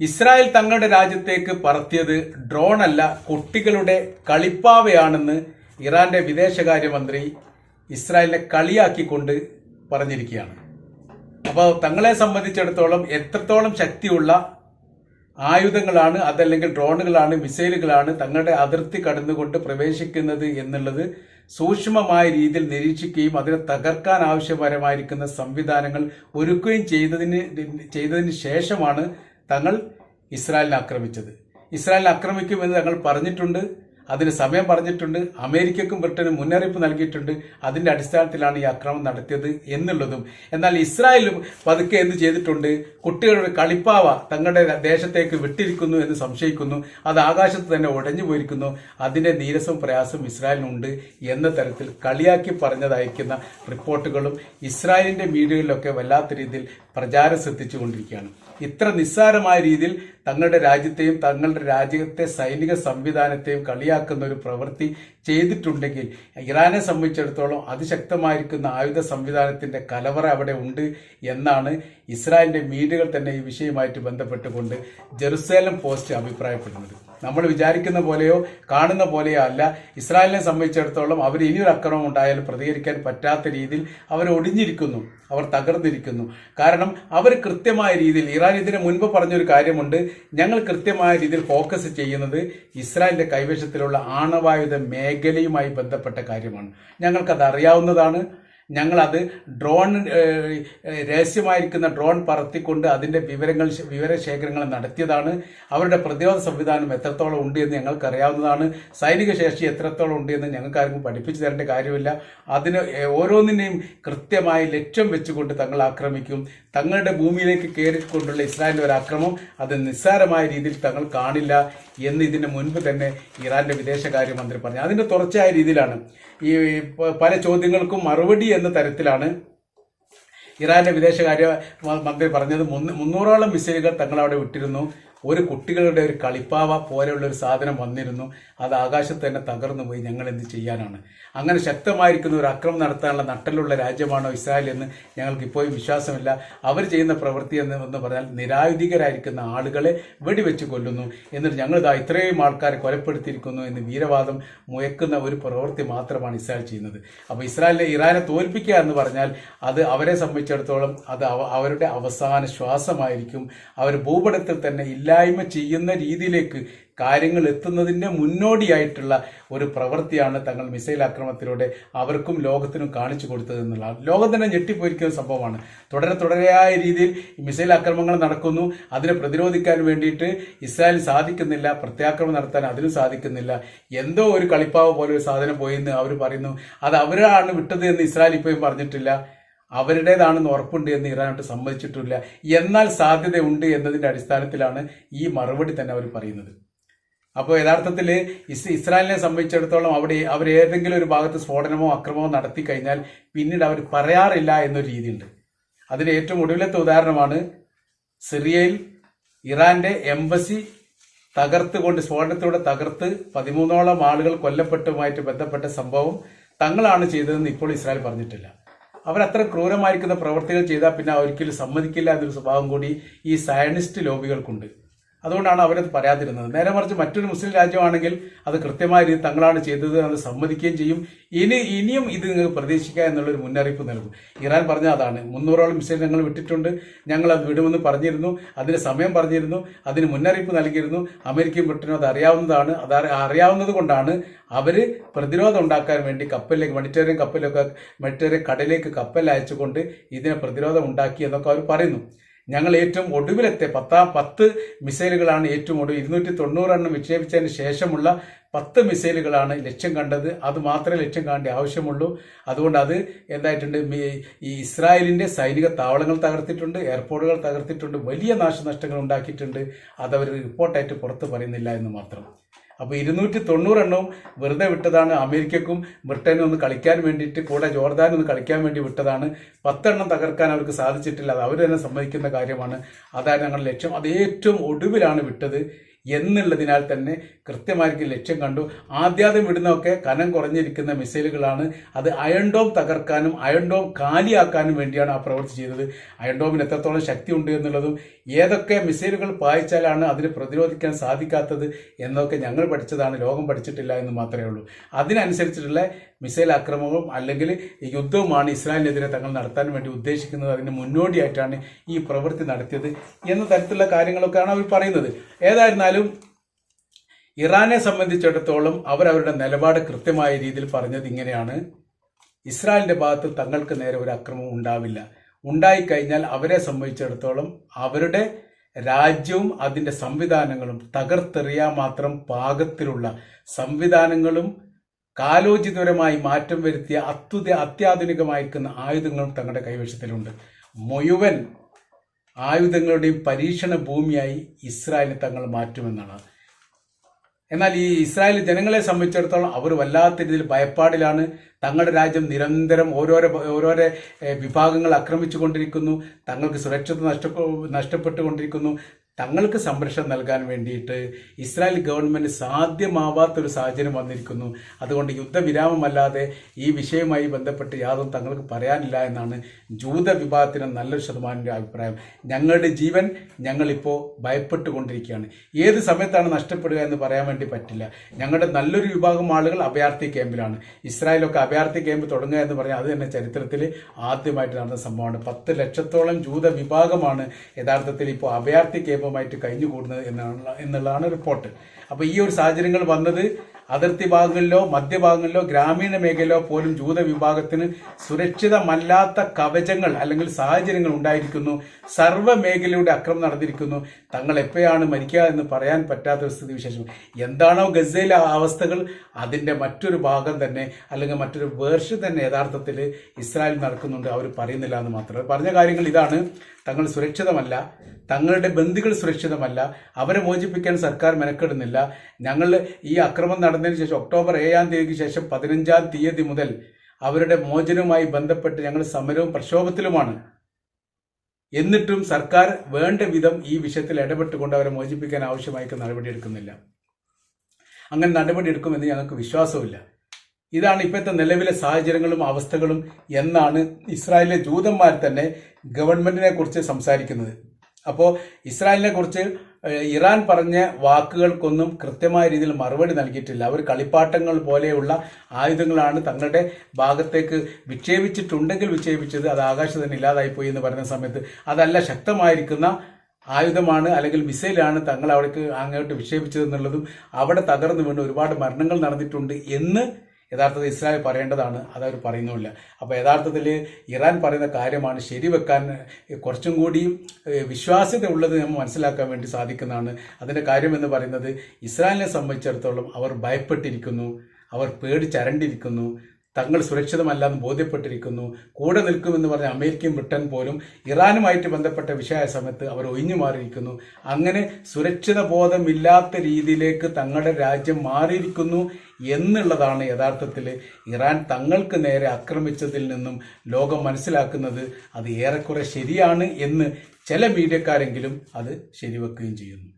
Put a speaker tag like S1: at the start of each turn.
S1: Israel തങ്ങളുടെ രാജ്യത്തേക്ക് പറത്തിയത് drone അല്ല കുട്ടികളുടെ കളിപ്പാവയാണെന്ന് ഇറാന്റെ വിദേശകാര്യമന്ത്രി ഇസ്രായേലിനെ കളിയാക്കിക്കൊണ്ട് പറഞ്ഞിരിക്കുകയാണ്. അപ്പോൾ തങ്ങളെ സംബന്ധിച്ചിടത്തോളം എത്രത്തോളം ശക്തിയുള്ള ആയുധങ്ങളാണ് അതല്ലെങ്കിൽ ഡ്രോണുകളാണ് മിസൈലുകളാണ് തങ്ങളുടെ അതിർത്തി കടന്നുകൊണ്ട് പ്രവേശിക്കുന്നത് എന്നുള്ളത് സൂക്ഷ്മമായ രീതിയിൽ നിരീക്ഷിക്കുകയും അതിനെ തകർക്കാൻ ആവശ്യപരമായിരിക്കുന്ന സംവിധാനങ്ങൾ ഒരുക്കുകയും ചെയ്തതിന് ചെയ്തതിന് ശേഷമാണ് തങ്ങൾ ഇസ്രായേലിനെ ആക്രമിച്ചത്. ഇസ്രായേലിനെ ആക്രമിക്കുമെന്ന് തങ്ങൾ പറഞ്ഞിട്ടുണ്ട് അതിന് സമയം പറഞ്ഞിട്ടുണ്ട് അമേരിക്കക്കും ബ്രിട്ടനും മുന്നറിയിപ്പ് നൽകിയിട്ടുണ്ട് അതിന്റെ അടിസ്ഥാനത്തിലാണ് ഈ ആക്രമണം നടത്തിയത് എന്നുള്ളതും. എന്നാൽ ഇസ്രായേലും പതുക്കെ എന്ത് ചെയ്തിട്ടുണ്ട് കുട്ടികളുടെ കളിപ്പാവ തങ്ങളുടെ ദേശത്തേക്ക് വിട്ടിരിക്കുന്നു എന്ന് സംശയിക്കുന്നു അത് ആകാശത്ത് തന്നെ ഉടഞ്ഞു പോയിരിക്കുന്നു അതിന്റെ നീരസവും പ്രയാസവും ഇസ്രായേലിനുണ്ട് എന്ന തരത്തിൽ കളിയാക്കി പറഞ്ഞതായിരിക്കുന്ന റിപ്പോർട്ടുകളും ഇസ്രായേലിന്റെ മീഡിയകളിലൊക്കെ വല്ലാത്ത രീതിയിൽ പ്രചാരം ശ്രദ്ധിച്ചുകൊണ്ടിരിക്കുകയാണ്. ഇത്ര നിസ്സാരമായ രീതിയിൽ തങ്ങളുടെ രാജ്യത്തെയും തങ്ങളുടെ രാജ്യത്തെ സൈനിക സംവിധാനത്തെയും കളിയാക്കുന്ന ഒരു പ്രവൃത്തി ചെയ്തിട്ടുണ്ടെങ്കിൽ ഇറാനെ സംബന്ധിച്ചിടത്തോളം അതിശക്തമായിരിക്കുന്ന ആയുധ സംവിധാനത്തിന്റെ കലവറ അവിടെ ഉണ്ട് എന്നാണ് ഇസ്രായേലിന്റെ മീഡിയകൾ തന്നെ ഈ വിഷയവുമായിട്ട് ബന്ധപ്പെട്ടുകൊണ്ട് ജെറുസലേം പോസ്റ്റ് അഭിപ്രായപ്പെടുന്നത്. നമ്മൾ വിചാരിക്കുന്ന പോലെയോ കാണുന്ന പോലെയോ അല്ല. ഇസ്രായേലിനെ സംബന്ധിച്ചിടത്തോളം അവർ ഇനിയൊരു അക്രമം ഉണ്ടായാൽ പ്രതികരിക്കാൻ പറ്റാത്ത രീതിയിൽ അവർ ഒടിഞ്ഞിരിക്കുന്നു. അവർ തകർന്നിരിക്കുന്നു. കാരണം അവർ കൃത്യമായ രീതിയിൽ ഇറാൻ ഇതിന് മുൻപ് പറഞ്ഞൊരു കാര്യമുണ്ട്. ഞങ്ങൾ കൃത്യമായ രീതിയിൽ ഫോക്കസ് ചെയ്യുന്നത് ഇസ്രായേലിന്റെ കൈവശത്തിലുള്ള ആണവായുധ മേഖലയുമായി ബന്ധപ്പെട്ട കാര്യമാണ്. ഞങ്ങൾക്കത് അറിയാവുന്നതാണ് ഞങ്ങളത് ഡ്രോൺ രഹസ്യമായിരിക്കുന്ന ഡ്രോൺ പറത്തിക്കൊണ്ട് അതിന്റെ വിവരങ്ങൾ വിവരശേഖരങ്ങൾ നടത്തിയതാണ്. അവരുടെ പ്രതിരോധ സംവിധാനം എത്രത്തോളം ഉണ്ട് എന്ന് ഞങ്ങൾക്കറിയാവുന്നതാണ്. സൈനിക ശേഷി എത്രത്തോളം ഉണ്ട് എന്ന് ഞങ്ങൾക്ക് ആർക്കും പഠിപ്പിച്ചു തരേണ്ട കാര്യമില്ല. അതിന് ഓരോന്നിനെയും കൃത്യമായി ലക്ഷ്യം വെച്ചുകൊണ്ട് തങ്ങൾ ആക്രമിക്കും. തങ്ങളുടെ ഭൂമിയിലേക്ക് കയറിക്കൊണ്ടുള്ള ഇസ്രായേലിന്റെ ഒരു ആക്രമം അത് നിസ്സാരമായ രീതിയിൽ തങ്ങൾ കാണില്ല എന്ന് ഇതിന് മുൻപ് തന്നെ ഇറാന്റെ വിദേശകാര്യമന്ത്രി പറഞ്ഞു. അതിന്റെ തുടർച്ചയായ രീതിയിലാണ്. ഈ പല ചോദ്യങ്ങൾക്കും മറുപടി എന്ന തരത്തിലാണ് ഇറാന്റെ വിദേശകാര്യ മന്ത്രി പറഞ്ഞത്. മുന്ന- മുന്നൂറോളം മിസൈലുകൾ തങ്ങൾ അവിടെ വിട്ടിരുന്നു. ഒരു കുട്ടികളുടെ ഒരു കളിപ്പാവ പോലെയുള്ള ഒരു സാധനം വന്നിരുന്നു. അത് ആകാശത്ത് തന്നെ തകർന്നു പോയി. ഞങ്ങൾ എന്ത് ചെയ്യാനാണ്? അങ്ങനെ ശക്തമായിരിക്കുന്ന ഒരു അക്രമം നടത്താനുള്ള നട്ടലുള്ള രാജ്യമാണോ ഇസ്രായേൽ എന്ന് ഞങ്ങൾക്ക് ഇപ്പോഴും വിശ്വാസമില്ല. അവർ ചെയ്യുന്ന പ്രവൃത്തി എന്ന് എന്ന് പറഞ്ഞാൽ നിരായുധികരായിരിക്കുന്ന ആളുകളെ വെടിവെച്ച് കൊല്ലുന്നു. എന്നിട്ട് ഞങ്ങൾ ഇതാ ഇത്രയും ആൾക്കാരെ കൊലപ്പെടുത്തിയിരിക്കുന്നു എന്ന് വീരവാദം മുയക്കുന്ന ഒരു പ്രവൃത്തി മാത്രമാണ് ഇസ്രായേൽ ചെയ്യുന്നത്. അപ്പോൾ ഇസ്രായേലിനെ ഇറാനെ തോൽപ്പിക്കുക എന്ന് പറഞ്ഞാൽ അത് അവരെ സംബന്ധിച്ചിടത്തോളം അത് അവരുടെ അവസാന ശ്വാസമായിരിക്കും. അവർ ഭൂപടത്തിൽ തന്നെ ഇല്ലായ്മ ചെയ്യുന്ന രീതിയിലേക്ക് കാര്യങ്ങൾ എത്തുന്നതിന്റെ മുന്നോടിയായിട്ടുള്ള ഒരു പ്രവൃത്തിയാണ് തങ്ങൾ മിസൈൽ ആക്രമണത്തിലൂടെ അവർക്കും ലോകത്തിനും കാണിച്ചു കൊടുത്തത് എന്നുള്ളതാണ്. ലോകം തന്നെ ഞെട്ടിപ്പോയിരിക്കുന്ന സംഭവമാണ്. തുടരെ തുടരെയായ രീതിയിൽ മിസൈൽ ആക്രമണങ്ങൾ നടക്കുന്നു. അതിനെ പ്രതിരോധിക്കാൻ വേണ്ടിയിട്ട് ഇസ്രായേൽ സാധിക്കുന്നില്ല പ്രത്യാക്രമണം നടത്താൻ അതിനും സാധിക്കുന്നില്ല. എന്തോ ഒരു കളിപ്പാവ് പോലെ ഒരു സാധനം പോയെന്ന് അവർ പറയുന്നു. അത് അവരാണ് വിട്ടത് എന്ന് ഇസ്രായേൽ ഇപ്പോഴും പറഞ്ഞിട്ടില്ല. അവരുടേതാണെന്ന് ഉറപ്പുണ്ട് എന്ന് ഇറാനോട്ട് സമ്മതിച്ചിട്ടില്ല. എന്നാൽ സാധ്യതയുണ്ട് എന്നതിന്റെ അടിസ്ഥാനത്തിലാണ് ഈ മറുപടി തന്നെ അവർ പറയുന്നത്. അപ്പോൾ യഥാർത്ഥത്തിൽ ഇസ് ഇസ്രായേലിനെ സംബന്ധിച്ചിടത്തോളം അവിടെ അവർ ഏതെങ്കിലും ഒരു ഭാഗത്ത് സ്ഫോടനമോ അക്രമമോ നടത്തി കഴിഞ്ഞാൽ പിന്നീട് അവർ പറയാറില്ല എന്നൊരു രീതിയുണ്ട്. അതിന് ഏറ്റവും ഒടുവിലത്തെ ഉദാഹരണമാണ് സിറിയയിൽ ഇറാന്റെ എംബസി തകർത്തുകൊണ്ട് സ്ഫോടനത്തിലൂടെ തകർത്ത് പതിമൂന്നോളം ആളുകൾ കൊല്ലപ്പെട്ടുമായിട്ട് ബന്ധപ്പെട്ട സംഭവം തങ്ങളാണ് ചെയ്തതെന്ന് ഇപ്പോൾ ഇസ്രായേൽ പറഞ്ഞിട്ടില്ല. അവരത്ര ക്രൂരമായിരിക്കുന്ന പ്രവർത്തികൾ ചെയ്താൽ പിന്നെ ഒരിക്കലും സമ്മതിക്കില്ല എന്നൊരു സ്വഭാവം കൂടി ഈ സയനിസ്റ്റ് ലോബികൾക്കുണ്ട്. അതുകൊണ്ടാണ് അവരത് പറയാതിരുന്നത്. നേരെ മറിച്ച് മറ്റൊരു മുസ്ലിം രാജ്യമാണെങ്കിൽ അത് കൃത്യമായ രീതിയിൽ തങ്ങളാണ് ചെയ്തത് അത് സമ്മതിക്കുകയും ചെയ്യും. ഇനി ഇനിയും ഇത് നിങ്ങൾക്ക് പ്രതീക്ഷിക്കുക എന്നുള്ളൊരു മുന്നറിയിപ്പ് നൽകും. ഇറാൻ പറഞ്ഞ അതാണ്. മുന്നൂറോളം മിസൈൽ ഞങ്ങൾ വിട്ടിട്ടുണ്ട്. ഞങ്ങൾ അത് വിടുമെന്ന് പറഞ്ഞിരുന്നു. അതിന് സമയം പറഞ്ഞിരുന്നു. അതിന് മുന്നറിയിപ്പ് നൽകിയിരുന്നു. അമേരിക്കയും ബ്രിട്ടനും അത് അറിയാവുന്നതാണ്. അത് അറി- അറിയാവുന്നത് കൊണ്ടാണ് അവർ പ്രതിരോധം ഉണ്ടാക്കാൻ വേണ്ടി കപ്പലിലേക്ക് മെഡിറ്ററേനിയൻ കപ്പലൊക്കെ മെഡിറ്ററേനിയൻ കടലിലേക്ക് കപ്പൽ അയച്ചുകൊണ്ട് ഇതിനെ പ്രതിരോധം ഉണ്ടാക്കി എന്നൊക്കെ അവർ പറയുന്നു. ഞങ്ങൾ ഏറ്റവും ഒടുവിലത്തെ പത്താം പത്ത് മിസൈലുകളാണ് ഏറ്റവും ഒടുവിൽ ഇരുന്നൂറ്റി തൊണ്ണൂറെണ്ണം വിക്ഷേപിച്ചതിന് ശേഷമുള്ള പത്ത് മിസൈലുകളാണ് ലക്ഷ്യം കണ്ടത്. അത് മാത്രമേ ലക്ഷ്യം കാണേണ്ട ആവശ്യമുള്ളൂ. അതുകൊണ്ട് അത് എന്തായിട്ടുണ്ട്? ഈ ഇസ്രായേലിന്റെ സൈനിക താവളങ്ങൾ തകർത്തിട്ടുണ്ട് എയർപോർട്ടുകൾ തകർത്തിട്ടുണ്ട് വലിയ നാശനഷ്ടങ്ങൾ ഉണ്ടാക്കിയിട്ടുണ്ട്. അതവർ റിപ്പോർട്ടായിട്ട് പുറത്ത് പറയുന്നില്ല എന്ന് മാത്രം. അപ്പോൾ ഇരുന്നൂറ്റി തൊണ്ണൂറെണ്ണവും വെറുതെ വിട്ടതാണ് അമേരിക്കക്കും ബ്രിട്ടനും ഒന്ന് കളിക്കാൻ വേണ്ടിയിട്ട് കൂടെ ജോർദാനും ഒന്ന് കളിക്കാൻ വേണ്ടി വിട്ടതാണ്. പത്തെണ്ണം തകർക്കാൻ അവർക്ക് സാധിച്ചിട്ടില്ല. അത് അവർ തന്നെ സമ്മതിക്കുന്ന കാര്യമാണ്. അതാണ് ഞങ്ങളുടെ ലക്ഷ്യം. അത് ഏറ്റവും ഒടുവിലാണ് വിട്ടത്. എന്നുള്ളതിനാൽ തന്നെ കൃത്യമായിരിക്കും ലക്ഷ്യം കണ്ടു. ആദ്യാദ്യം വിടുന്നതൊക്കെ കനം കുറഞ്ഞിരിക്കുന്ന മിസൈലുകളാണ്. അത് അയൺഡോം തകർക്കാനും അയൺഡോം കാലിയാക്കാനും വേണ്ടിയാണ് ആ പ്രവൃത്തി ചെയ്തത്. അയൺഡോമിന് എത്രത്തോളം ശക്തി ഉണ്ട് എന്നുള്ളതും ഏതൊക്കെ മിസൈലുകൾ പായിച്ചാലാണ് അതിനെ പ്രതിരോധിക്കാൻ സാധിക്കാത്തത് എന്നൊക്കെ ഞങ്ങൾ പഠിച്ചതാണ്. ലോകം പഠിച്ചിട്ടില്ല എന്ന് മാത്രമേ ഉള്ളൂ. അതിനനുസരിച്ചിട്ടുള്ള മിസൈൽ ആക്രമണവും അല്ലെങ്കിൽ യുദ്ധവുമാണ് ഇസ്രായേലിനെതിരെ തങ്ങൾ നടത്താൻ വേണ്ടി ഉദ്ദേശിക്കുന്നത്. അതിന് മുന്നോടിയായിട്ടാണ് ഈ പ്രവൃത്തി നടത്തിയത് എന്ന തരത്തിലുള്ള കാര്യങ്ങളൊക്കെയാണ് അവർ പറയുന്നത്. ഏതായിരുന്നാലും ഇറാനെ സംബന്ധിച്ചിടത്തോളം അവർ അവരുടെ നിലപാട് കൃത്യമായ രീതിയിൽ പറഞ്ഞത് ഇങ്ങനെയാണ്. ഇസ്രായേലിന്റെ ഭാഗത്ത് തങ്ങൾക്ക് നേരെ ഒരു അക്രമം ഉണ്ടാവില്ല. ഉണ്ടായിക്കഴിഞ്ഞാൽ അവരെ സംബന്ധിച്ചിടത്തോളം അവരുടെ രാജ്യവും അതിന്റെ സംവിധാനങ്ങളും തകർത്തെറിയാൻ മാത്രം പാകത്തിലുള്ള സംവിധാനങ്ങളും കാലോചിതപരമായി മാറ്റം വരുത്തിയ അത്യുത അത്യാധുനികമായിരിക്കുന്ന ആയുധങ്ങളും തങ്ങളുടെ കൈവശത്തിലുണ്ട്. മുഴുവൻ ആയുധങ്ങളുടെയും പരീക്ഷണ ഭൂമിയായി ഇസ്രായേലിനെ തങ്ങൾ മാറ്റുമെന്നാണ്. എന്നാൽ ഈ ഇസ്രായേൽ ജനങ്ങളെ സംബന്ധിച്ചിടത്തോളം അവർ വല്ലാത്ത രീതിയിൽ ഭയപ്പാടിലാണ്. തങ്ങളുടെ രാജ്യം നിരന്തരം ഓരോരോ ഓരോരോ വിഭാഗങ്ങൾ ആക്രമിച്ചു കൊണ്ടിരിക്കുന്നു തങ്ങൾക്ക് സുരക്ഷിത നഷ്ട നഷ്ടപ്പെട്ടുകൊണ്ടിരിക്കുന്നു. തങ്ങൾക്ക് സംരക്ഷണം നൽകാൻ വേണ്ടിയിട്ട് ഇസ്രായേൽ ഗവൺമെന്റ് സാധ്യമാവാത്തൊരു സാഹചര്യം വന്നിരിക്കുന്നു. അതുകൊണ്ട് യുദ്ധവിരാമമല്ലാതെ ഈ വിഷയവുമായി ബന്ധപ്പെട്ട് യാതൊന്നും തങ്ങൾക്ക് പറയാനില്ല എന്നാണ് ജൂത വിഭാഗത്തിന് നല്ലൊരു ശതമാനം അഭിപ്രായം. ഞങ്ങളുടെ ജീവൻ ഞങ്ങളിപ്പോൾ ഭയപ്പെട്ടുകൊണ്ടിരിക്കുകയാണ്. ഏത് സമയത്താണ് നഷ്ടപ്പെടുക എന്ന് പറയാൻ വേണ്ടി പറ്റില്ല. ഞങ്ങളുടെ നല്ലൊരു വിഭാഗം ആളുകൾ അഭയാർത്ഥി ക്യാമ്പിലാണ്. ഇസ്രായേലൊക്കെ അഭയാർത്ഥി ക്യാമ്പ് തുടങ്ങുക എന്ന് പറഞ്ഞാൽ അത് തന്നെ ചരിത്രത്തിൽ ആദ്യമായിട്ട് നടന്ന സംഭവമാണ്. പത്ത് ലക്ഷത്തോളം ജൂത വിഭാഗമാണ് യഥാർത്ഥത്തിൽ ഇപ്പോൾ അഭയാർത്ഥി ക്യാമ്പുമായിട്ട് കഴിഞ്ഞുകൂടുന്നത് എന്നാണ് എന്നുള്ളതാണ് റിപ്പോർട്ട് അപ്പോൾ ഈ ഒരു സാഹചര്യങ്ങൾ വന്നത് അതിർത്തി ഭാഗങ്ങളിലോ മധ്യഭാഗങ്ങളിലോ ഗ്രാമീണ മേഖലയിലോ പോലും ജൂത വിഭാഗത്തിന് സുരക്ഷിതമല്ലാത്ത കവചങ്ങൾ അല്ലെങ്കിൽ സാഹചര്യങ്ങൾ ഉണ്ടായിരിക്കുന്നു. സർവ മേഖലയുടെ അക്രമം നടന്നിരിക്കുന്നു. തങ്ങൾ എപ്പോഴാണ് മരിക്കുക എന്ന് പറയാൻ പറ്റാത്ത സ്ഥിതി വിശേഷം. എന്താണോ ഗസയിലെ അവസ്ഥകൾ അതിന്റെ മറ്റൊരു ഭാഗം തന്നെ അല്ലെങ്കിൽ മറ്റൊരു വേർഷൻ തന്നെ യഥാർത്ഥത്തിൽ ഇസ്രായേൽ നടക്കുന്നുണ്ട്. അവർ പറയുന്നില്ല എന്ന് മാത്രമേ പറഞ്ഞ കാര്യങ്ങൾ ഇതാണ്. തങ്ങൾ സുരക്ഷിതമല്ല. തങ്ങളുടെ ബന്ധുക്കൾ സുരക്ഷിതമല്ല. അവരെ മോചിപ്പിക്കാൻ സർക്കാർ മെനക്കെടുന്നില്ല. ഞങ്ങൾ ഈ അക്രമം നടന്നതിന് ശേഷം ഒക്ടോബർ ഏഴാം തീയതിക്ക് ശേഷം പതിനഞ്ചാം തീയതി മുതൽ അവരുടെ മോചനവുമായി ബന്ധപ്പെട്ട് ഞങ്ങൾ സമരവും പ്രക്ഷോഭത്തിലുമാണ്. എന്നിട്ടും സർക്കാർ വേണ്ട വിധം ഈ വിഷയത്തിൽ ഇടപെട്ടുകൊണ്ട് അവരെ മോചിപ്പിക്കാൻ ആവശ്യമായി നടപടിയെടുക്കുന്നില്ല. അങ്ങനെ നടപടിയെടുക്കുമെന്ന് ഞങ്ങൾക്ക് വിശ്വാസമില്ല ഇതാണ് ഇപ്പോഴത്തെ നിലവിലെ സാഹചര്യങ്ങളും അവസ്ഥകളും എന്നാണ് ഇസ്രായേലിലെ ജൂതന്മാർ തന്നെ ഗവൺമെന്റിനെ കുറിച്ച് സംസാരിക്കുന്നത്. അപ്പോൾ ഇസ്രായേലിനെ കുറിച്ച് ഇറാൻ പറഞ്ഞ വാക്കുകൾക്കൊന്നും കൃത്യമായ രീതിയിൽ മറുപടി നൽകിയിട്ടില്ല. അവർ കളിപ്പാട്ടങ്ങൾ പോലെയുള്ള ആയുധങ്ങളാണ് തങ്ങളുടെ ഭാഗത്തേക്ക് വിക്ഷേപിച്ചിട്ടുണ്ടെങ്കിൽ വിക്ഷേപിച്ചത് അത് ആകാശം തന്നെ ഇല്ലാതായിപ്പോയി എന്ന് പറയുന്ന സമയത്ത് അതല്ല ശക്തമായിരിക്കുന്ന ആയുധമാണ് അല്ലെങ്കിൽ മിസൈലാണ് തങ്ങൾ അവിടേക്ക് അങ്ങോട്ട് വിക്ഷേപിച്ചത് എന്നുള്ളതും അവിടെ തകർന്നു വീണ് ഒരുപാട് മരണങ്ങൾ നടന്നിട്ടുണ്ട് എന്ന് യഥാർത്ഥത്തിൽ ഇസ്രായേൽ പറയേണ്ടതാണ്. അതവർ പറയുന്നുമില്ല. അപ്പോൾ യഥാർത്ഥത്തിൽ ഇറാൻ പറയുന്ന കാര്യമാണ് ശരിവെക്കാൻ കുറച്ചും കൂടി വിശ്വാസ്യത ഉള്ളത് നമ്മൾ മനസ്സിലാക്കാൻ വേണ്ടി സാധിക്കുന്നതാണ്. അതിന്റെ കാര്യം എന്ന് പറയുന്നത് ഇസ്രായേലിനെ സംബന്ധിച്ചിടത്തോളം അവർ ഭയപ്പെട്ടിരിക്കുന്നു. അവർ പേടിച്ചരണ്ടിരിക്കുന്നു. തങ്ങൾ സുരക്ഷിതമല്ലെന്ന് ബോധ്യപ്പെട്ടിരിക്കുന്നു. കൂടെ നിൽക്കുമെന്ന് പറഞ്ഞ അമേരിക്കയും ബ്രിട്ടൻ പോലും ഇറാനുമായിട്ട് ബന്ധപ്പെട്ട വിഷയ സമയത്ത് അവർ ഒഴിഞ്ഞു മാറിയിരിക്കുന്നു. അങ്ങനെ സുരക്ഷിത ബോധമില്ലാത്ത രീതിയിലേക്ക് തങ്ങളുടെ രാജ്യം മാറിയിരിക്കുന്നു എന്നുള്ളതാണ് യഥാർത്ഥത്തിൽ ഇറാൻ തങ്ങൾക്ക് നേരെ ആക്രമിച്ചതിൽ നിന്നും ലോകം മനസ്സിലാക്കുന്നത്. അത് ഏറെക്കുറെ ശരിയാണ് എന്ന് ചില മീഡിയക്കാരെങ്കിലും അത് ശരിവെക്കുകയും ചെയ്യുന്നു.